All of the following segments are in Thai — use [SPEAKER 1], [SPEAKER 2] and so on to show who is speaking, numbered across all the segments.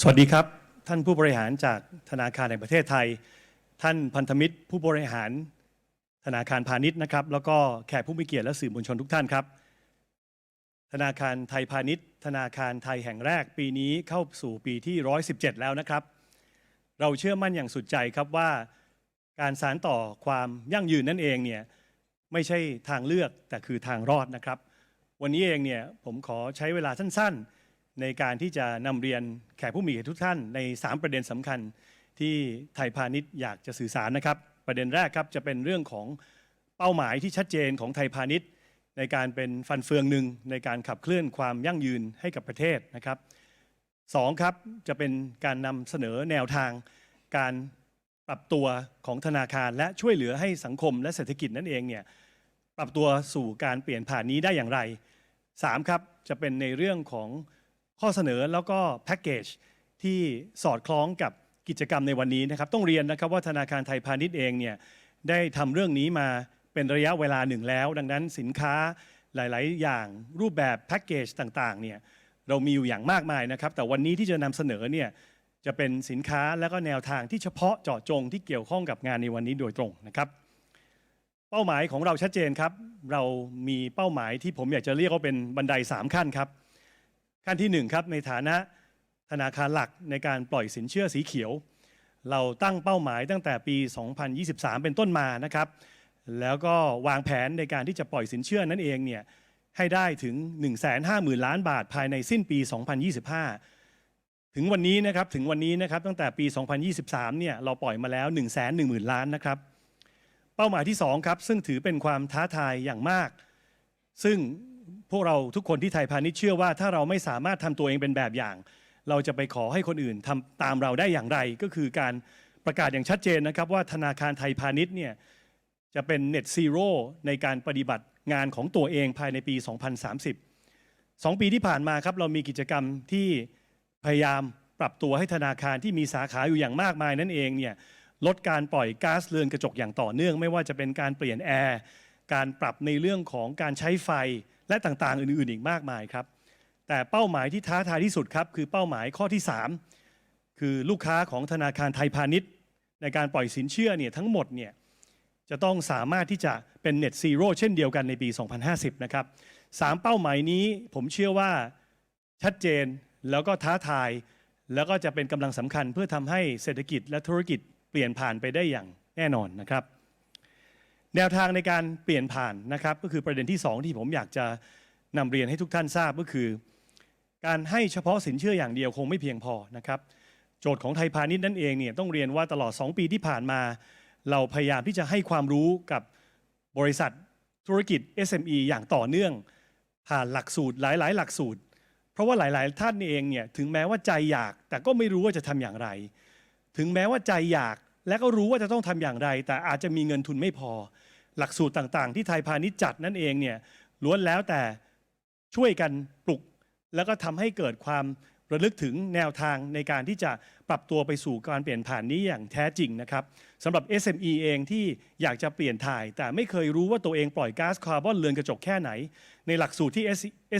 [SPEAKER 1] สวัสดีครับ ท่านผู้บริหารจากธนาคารแห่งประเทศไทย ท่านพันธมิตร ผู้บริหารธนาคารพาณิชย์นะครับ แล้วก็แขกผู้มีเกียรติและสื่อมวลชนทุกท่านครับ ธนาคารไทยพาณิชย์ ธนาคารไทยแห่งแรก ปีนี้เข้าสู่ปีที่ 117 แล้วนะครับ เราเชื่อมั่นอย่างสุดใจครับว่า การสานต่อความยั่งยืนนั่นเองเนี่ยไม่ใช่ทางเลือกแต่คือทางรอดนะครับ วันนี้เองเนี่ยผมขอใช้เวลาสั้นๆ ในการที่จะนำเรียนแขกผู้มีเกียรติทุกท่านใน 3 ประเด็นสำคัญ ที่ไทยพาณิชย์อยากจะสื่อสารนะครับ ประเด็นแรกครับจะเป็นเรื่องของเป้าหมายที่ชัดเจนของไทยพาณิชย์ ในการเป็นฟันเฟืองหนึ่งในการขับเคลื่อนความยั่งยืนให้กับประเทศนะครับสองครับจะเป็นการนำเสนอแนวทาง การปรับตัวของธนาคารและช่วยเหลือให้สังคมและเศรษฐกิจนั่นเองเนี่ยปรับตัวสู่การเปลี่ยนผ่านนี้ได้อย่างไร3ครับจะเป็นในเรื่องของ ข้อเสนอแล้วก็แพ็กเกจที่สอดคล้องกับกิจกรรมในวันนี้นะครับ ต้องเรียนนะครับว่าธนาคารไทยพาณิชย์เองเนี่ยได้ทำเรื่องนี้มาเป็นระยะเวลาหนึ่งแล้ว ดังนั้นสินค้าหลาย ๆ อย่างรูปแบบแพ็กเกจต่าง ๆ เนี่ยเรามีอยู่อย่างมากมายนะครับ แต่วันนี้ที่จะนำเสนอเนี่ยจะเป็นสินค้าและก็แนวทางที่เฉพาะเจาะจงที่เกี่ยวข้องกับงานในวันนี้โดยตรงนะครับ เป้าหมายของเราชัดเจนครับ เรามีเป้าหมายที่ผมอยากจะเรียกว่าเป็นบันได 3 ขั้นครับ ขั้นที่ 1 ครับ ในฐานะธนาคารหลักในการปล่อยสินเชื่อสีเขียว เราตั้งเป้าหมายตั้งแต่ปี 2023 เป็นต้นมานะครับ แล้วก็วางแผนในการที่จะปล่อยสินเชื่อนั้นเองเนี่ยให้ได้ถึง 150,000 ล้านบาทภายในสิ้นปี 2025 ถึงวันนี้นะครับถึงวันนี้นะครับตั้งแต่ปี 2023 เนี่ยเราปล่อยมาแล้ว 110,000 ล้านนะครับ เป้าหมายที่2ครับซึ่งถือเป็นความท้าทายอย่างมาก ซึ่ง พวกเราทุกคนที่ไทยพาณิชย์เชื่อว่าถ้าเราไม่สามารถทำตัวเองเป็นแบบอย่าง เราจะไปขอให้คนอื่นทำตามเราได้อย่างไร ก็คือการประกาศอย่างชัดเจนนะครับว่าธนาคารไทยพาณิชย์เนี่ยจะเป็น Net Zero ในการปฏิบัติงานของตัวเองภายในปี 2030สองปีที่ผ่านมาครับเรามีกิจกรรมที่พยายามปรับตัวให้ธนาคารที่มีสาขาอยู่อย่างมากมายนั่นเองเนี่ยลดการปล่อยก๊าซเรือนกระจกอย่างต่อเนื่อง ไม่ว่าจะเป็นการเปลี่ยนแอร์การปรับในเรื่องของการใช้ไฟ และต่างๆ อื่นๆอีกมากมายครับ แต่เป้าหมายที่ท้าทายที่สุดครับคือเป้าหมายข้อที่ 3 คือลูกค้าของธนาคารไทยพาณิชย์ ในการปล่อยสินเชื่อเนี่ยทั้งหมดเนี่ยจะต้องสามารถที่จะเป็น Net Zero เช่นเดียวกันในปี 2050 นะครับสามเป้าหมายนี้ผมเชื่อว่าชัดเจนแล้วก็ท้าทาย แล้วก็จะเป็นกำลังสำคัญเพื่อทำให้เศรษฐกิจและธุรกิจเปลี่ยนผ่านไปได้อย่างแน่นอนนะครับ แนวทางในการเปลี่ยนผ่านนะครับ ก็คือประเด็นที่ 2 ที่ผมอยากจะนำเรียนให้ทุกท่านทราบก็คือ การให้เฉพาะสินเชื่ออย่างเดียวคงไม่เพียงพอนะครับ โจทย์ของไทยพาณิชย์นั่นเองเนี่ยต้องเรียนว่าตลอด 2 ปีที่ผ่านมา เราพยายามที่จะให้ความรู้กับบริษัทธุรกิจ SME อย่างต่อเนื่อง ผ่านหลักสูตรหลาย ๆ หลักสูตร เพราะว่าหลาย ๆ ท่านเองเนี่ยถึงแม้ว่าใจอยาก แต่ก็ไม่รู้ว่าจะทำอย่างไร ถึงแม้ว่าใจอยากและก็รู้ว่าจะต้องทำอย่างไร แต่อาจจะมีเงินทุนไม่พอ หลักสูตรต่างๆ ที่ไทยพาณิชย์จัดนั่นเองเนี่ยล้วนแล้วแต่ช่วยกันปลุก แล้วก็ทำให้เกิดความระลึกถึงแนวทางในการที่จะปรับตัวไปสู่การเปลี่ยนผ่านนี้อย่างแท้จริงนะครับสำหรับ SME เองที่อยากจะเปลี่ยนถ่าย แต่ไม่เคยรู้ว่าตัวเองปล่อยก๊าซคาร์บอนเรือนกระจกแค่ไหน ในหลักสูตรที่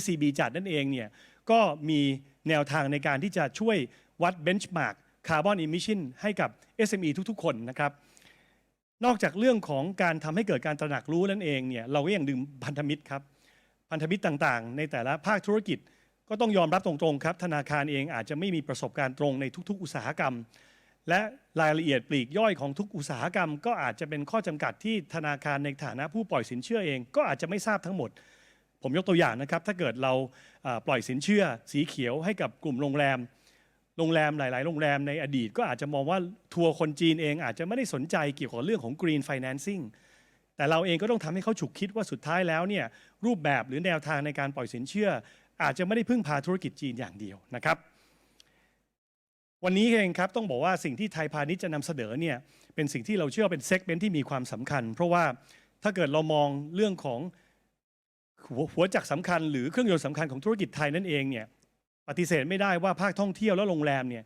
[SPEAKER 1] SCB จัดนั่นเองเนี่ยก็มีแนวทางในการที่จะช่วยวัดเบนช์มาร์กคาร์บอนอิมิชันให้กับ SME ทุกๆ คนนะครับ นอกจากเรื่องของการทำให้เกิดการตระหนักรู้นั่นเองเนี่ยเราก็ยังดึงพันธมิตรครับพันธมิตรต่างๆ ในแต่ละภาคธุรกิจก็ต้องยอมรับตรงๆครับ ธนาคารเองอาจจะไม่มีประสบการณ์ตรงในทุก ๆ อุตสาหกรรม และรายละเอียดปลีกย่อยของทุกอุตสาหกรรม ก็อาจจะเป็นข้อจำกัดที่ธนาคารในฐานะผู้ปล่อยสินเชื่อเอง ก็อาจจะไม่ทราบทั้งหมด ผมยกตัวอย่างนะครับ ถ้าเกิดเราปล่อยสินเชื่อสีเขียวให้กับกลุ่มโรงแรม โรงแรมหลาย ๆ โรงแรมในอดีตก็อาจจะมองว่าทัวร์คนจีนเองอาจจะไม่ได้สนใจเกี่ยวกับเรื่องของ Green Financing แต่เราเองก็ต้องทำให้เขาฉุกคิดว่าสุดท้ายแล้วเนี่ยรูปแบบหรือแนวทางในการปล่อยสินเชื่อ อาจจะไม่ได้พึ่งพาธุรกิจจีนอย่างเดียวนะครับ วันนี้เองครับต้องบอกว่าสิ่งที่ไทยพาณิชย์จะนำเสนอเนี่ยเป็นสิ่งที่เราเชื่อเป็นเซกเมนต์ที่มีความสำคัญ เพราะว่าถ้าเกิดเรามองเรื่องของหัวหัวจักรสำคัญ หรือเครื่องยนต์สำคัญของธุรกิจไทยนั่นเองเนี่ย ปฏิเสธไม่ได้ว่าภาคท่องเที่ยวและโรงแรมเนี่ย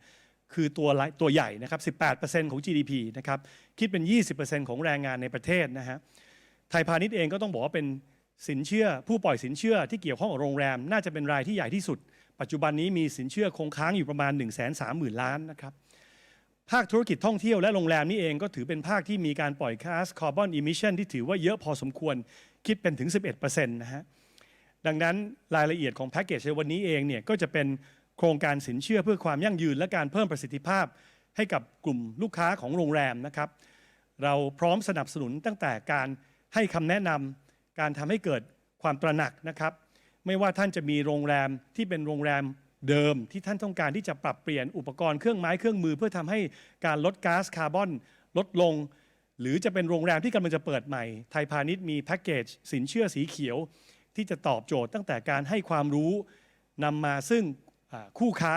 [SPEAKER 1] คือตัวตัวใหญ่นะครับ 18%ของ GDP นะครับ คิดเป็น 20%ของแรงงานในประเทศนะฮะ ไทยพาณิชย์เองก็ต้องบอกว่าเป็นสินเชื่อ ผู้ปล่อยสินเชื่อที่เกี่ยวข้องกับโรงแรม น่าจะเป็นรายที่ใหญ่ที่สุด ปัจจุบันนี้มีสินเชื่อคงค้างอยู่ประมาณ 1 3 0 0 0 0 ล้านนะครับ ภาคธุรกิจท่องเที่ยวและโรงแรมนี่เองก็ถือเป็นภาคที่มีการปล่อยก๊าซคาร์บอนอิมิชันที่ถือว่าเยอะพอสมควร คิดเป็นถึง 11%นะฮะ ดังนั้นรายละเอียดของแพ็กเกจในวันนี้เองเนี่ยก็จะเป็นโครงการสินเชื่อเพื่อความยั่งยืนและการเพิ่มประสิทธิภาพ ให้กับกลุ่มลูกค้าของโรงแรมนะครับ เราพร้อมสนับสนุนตั้งแต่การให้คำแนะนำการทำให้เกิดความตระหนักนะครับ ไม่ว่าท่านจะมีโรงแรมที่เป็นโรงแรมเดิมที่ท่านต้องการที่จะปรับเปลี่ยนอุปกรณ์เครื่องไม้เครื่องมือ เพื่อทำให้การลดก๊าซคาร์บอนลดลง หรือจะเป็นโรงแรมที่กำลังจะเปิดใหม่ ไทยพาณิชย์มีแพ็กเกจสินเชื่อสีเขียว ที่จะตอบโจทย์ตั้งแต่การให้ความรู้นำมาซึ่งคู่ค้า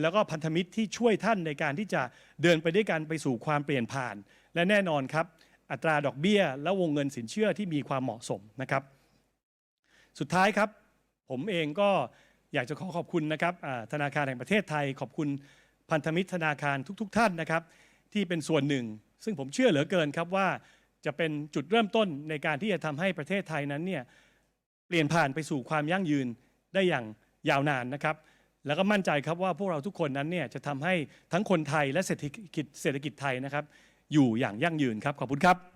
[SPEAKER 1] แล้วก็พันธมิตรที่ช่วยท่านในการที่จะเดินไปด้วยกันไปสู่ความเปลี่ยนผ่าน และแน่นอนครับ อัตราดอกเบี้ย และวงเงินสินเชื่อที่มีความเหมาะสมนะครับ สุดท้ายครับ ผมเองก็อยากจะขอขอบคุณนะครับธนาคารแห่งประเทศไทย ขอบคุณพันธมิตรธนาคารทุกๆท่านนะครับ ที่เป็นส่วนหนึ่ง ซึ่งผมเชื่อเหลือเกินครับว่าจะเป็นจุดเริ่มต้นในการที่จะทำให้ประเทศไทยนั้นเนี่ย เปลี่ยนผ่านไปสู่ความยั่งยืนได้อย่างยาวนานนะครับ แล้วก็มั่นใจครับว่าพวกเราทุกคนนั้นเนี่ยจะทำให้ทั้งคนไทยและเศรษฐกิจเศรษฐกิจไทยนะครับ อยู่อย่างยั่งยืนครับขอบคุณครับ